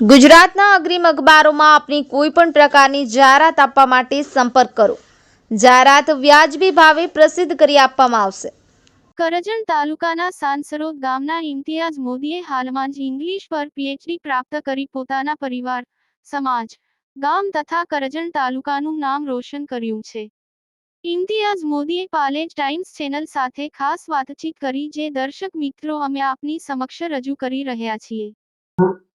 ગુજરાતના અગ્રીમ અખબારોમાં આપની કોઈ પણ પ્રકારની જાહેરાત આપવા માટે સંપર્ક કરો. જાહેરાત વ્યાજબી ભાવે પ્રસિદ્ધ કરી આપવામાં આવશે. કરજણ તાલુકાના સાંસરોદ ગામના ઇમ્તિયાઝ મોદીએ હાલમાં જ ઇંગ્લિશ પર પીએચડી પ્રાપ્ત કરી પોતાના પરિવાર, સમાજ, ગામ તથા કરજણ તાલુકાનું નામ રોશન કર્યું છે. ઇમ્તિયાઝ મોદીએ પાલેજ ટાઈમ્સ ચેનલ સાથે ખાસ વાતચીત કરી જે દર્શક મિત્રો અમે આપની સમક્ષ રજૂ કરી રહ્યા છીએ.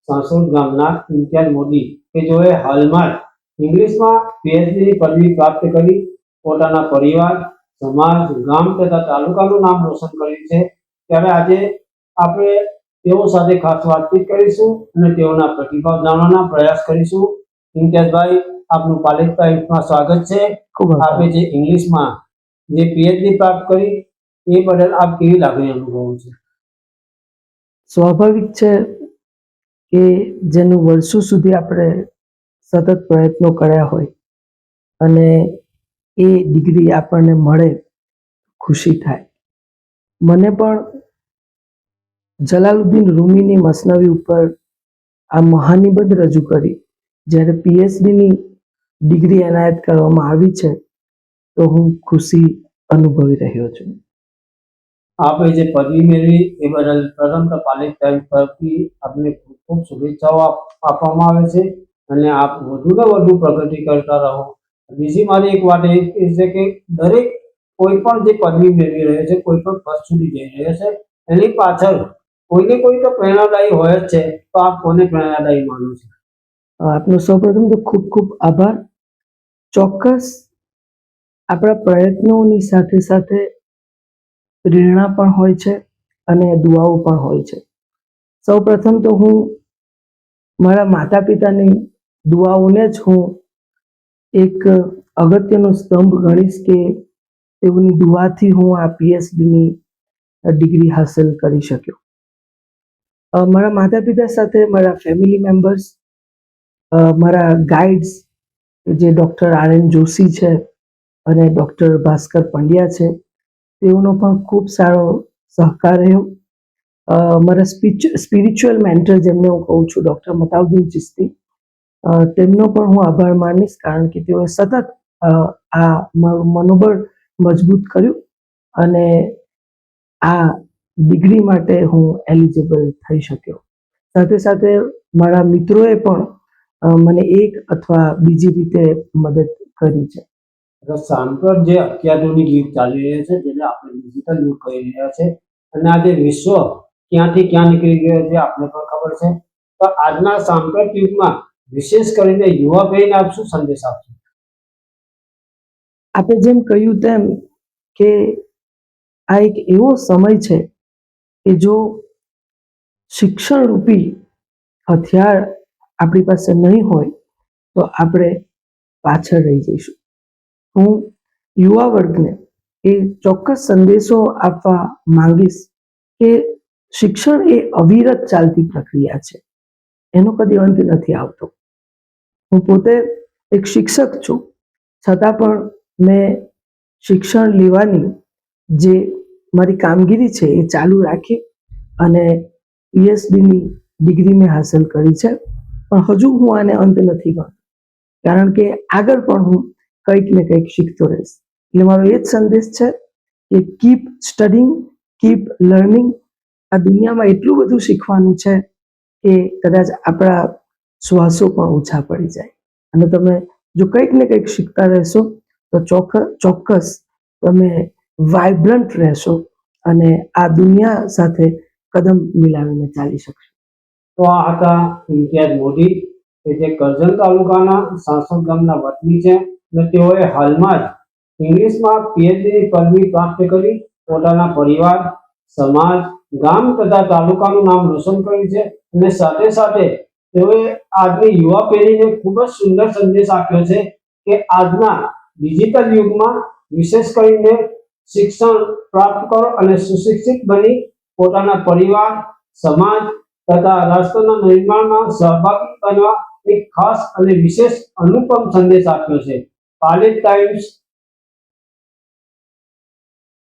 સાંસદ ગામના ઇમ્તિયાઝ મોદી કે જેઓએ હાલમાં જ ઇંગ્લિશમાં PhD ની પદવી પ્રાપ્ત કરી પોતાના પરિવાર સમાજ ગામ તથા તાલુકાનું નામ રોશન કર્યું છે. ત્યારે આજે આપણે તેઓ સાથે ખાસ વાતચીત કરીશું અને તેઓના પ્રતિભાવ જાણવાના પ્રયાસ કરીશું. ઇમ્તિયાઝભાઈ આપનું પાલેજ ટાઈમ્સમાં સ્વાગત છે. આપે જે ઇંગ્લિશમાં જે પીએચડી પ્રાપ્ત કરી એ બદલ આપ કેવી લાગણી અનુભવો છે? સ્વાભાવિક છે કે જેનું વર્ષો સુધી આપણે સતત પ્રયત્નો કર્યા હોય અને એ ડિગ્રી આપણને મળે, ખુશી થાય. મને પણ જલાલુદ્દીન રૂમીની મસનવી ઉપર આ મહાનિબંધ રજૂ કરી. જ્યારે પીએચડીની ડિગ્રી એનાયત કરવામાં આવી છે, તો હું ખુશી અનુભવી રહ્યો છું. આપે જે પદવી મેળવી એ બદલ પ્રથમ તો પાલેજ પરથી આપણે ખૂબ શુભેચ્છાઓ આપવામાં આવે છે અને આપ વધુને વધુ પ્રગતિ કરતા રહો. બીજી મારી એક વાત એ છે કે દરેક કોઈ પણ જે પદવી મેળવી રહ્યો છે, કોઈ પણ પદ સુધી જઈ રહ્યો છે, એની પાછળ કોઈને કોઈ તો પ્રેરણાદાયી હોય જ છે, તો આપ કોને પ્રેરણાદાયી માનો છો? આપનો સૌપ્રથમ તો ખૂબ ખૂબ આભાર. ચોક્કસ આપણા પ્રયત્નોની સાથે સાથે પ્રેરણા પણ હોય છે અને દુઆઓ પણ હોય છે. સૌપ્રથમ તો હું મારા માતા પિતાની દુઆઓને જ હું એક અગત્યનો સ્તંભ ગણીશ કે તેઓની દુઆથી હું આ પીએચડીની ડિગ્રી હાંસલ કરી શક્યો. મારા માતા પિતા સાથે મારા ફેમિલી મેમ્બર્સ મારા ગાઈડ્સ, જે ડૉક્ટર આર એન જોશી છે અને ડૉક્ટર ભાસ્કર પંડ્યા છે, તેઓનો પણ ખૂબ સારો સહકાર રહ્યો. મારા સ્પીચ, સ્પિરિચ્યુઅલ મેન્ટર જેમને હું કહું છું, ડૉક્ટર મતાઉદ્દીન ચિસ્તી તેમનો પણ હું આભાર માનીશ કારણ કે તેઓએ સતત આ મારું મનોબળ મજબૂત કર્યું અને આ ડિગ્રી માટે હું એલિજિબલ થઈ શક્યો. સાથે સાથે મારા મિત્રોએ પણ મને એક અથવા બીજી રીતે મદદ કરી છે. સાંપ્રત જે અત્યાધુનિક યુગ ચાલી રહ્યો છે, જેને આપણે ડિજિટલ યુગ કહી રહ્યા છે, અને આજે વિશ્વ ક્યાંથી ક્યાં નીકળી ગયો છે, આપને પણ ખબર છે. તો આજના સાંપ્રત યુગમાં વિશેષ કરીને યુવા પેઢીને આપ શું સંદેશ આપશો? આપણે જેમ કહ્યું તેમ કે આ એક એવો સમય છે કે જો શિક્ષણ રૂપી હથિયાર આપણી પાસે નહીં હોય, તો આપણે પાછળ રહી જઈશું. હું યુવા વર્ગને એ ચોક્કસ સંદેશો આપવા માંગીશ કે શિક્ષણ એ અવિરત ચાલતી પ્રક્રિયા છે. એનો કદી અંત નથી આવતો. હું પોતે એક શિક્ષક છું. છતાં પણ મેં શિક્ષણ લેવાની જે મારી કામગીરી છે એ ચાલુ રાખી અને પીએચડીની ડિગ્રી મેં હાંસલ કરી છે. પણ હજુ હું આને અંત નથી ગણતો. કારણ કે આગળ પણ હું કંઈક ને કંઈક શીખતો રહીશ. એટલે મારો એ જ સંદેશ છે કે કીપ સ્ટડિંગ કીપ લર્નિંગ આ દુનિયામાં એટલું બધું શીખવાનું છે કે કદાચ આપણા શ્વાસો પણ ઓછા પડી જાય. અને તમે જો કંઈક ને કંઈક શીખતા રહેશો, તો ચોક્કસ ચોક્કસ તમે વાઇબ્રન્ટ રહેશો અને આ દુનિયા સાથે કદમ મિલાવીને ચાલી શકશો. તો આ હતા ઇમ્તિયાઝ મોદી, કે જે કરજણ તાલુકાના સાસણ ગામના વતની છે અને તેઓએ હાલમાં જ ઇંગ્લિશમાં પીએચડીની પદવી પ્રાપ્ત કરી. પોતાના પરિવાર, સમાજ ગામ તથા તાલુકાનું નામ રોશન કર્યું છે અને સાથે સાથે તેઓએ આજની યુવા પેઢીને ખૂબ જ સુંદર સંદેશ આપ્યો છે કે આજના ડિજિટલ યુગમાં વિશેષ કરીને શિક્ષણ પ્રાપ્ત કરો અને સુશિક્ષિત બની પોતાના પરિવાર, સમાજ તથા રાષ્ટ્રના નિર્માણમાં સહભાગી બનવા એક ખાસ અને વિશેષ અનુપમ સંદેશ આપ્યો છે. પાલિત ટાઈમ્સ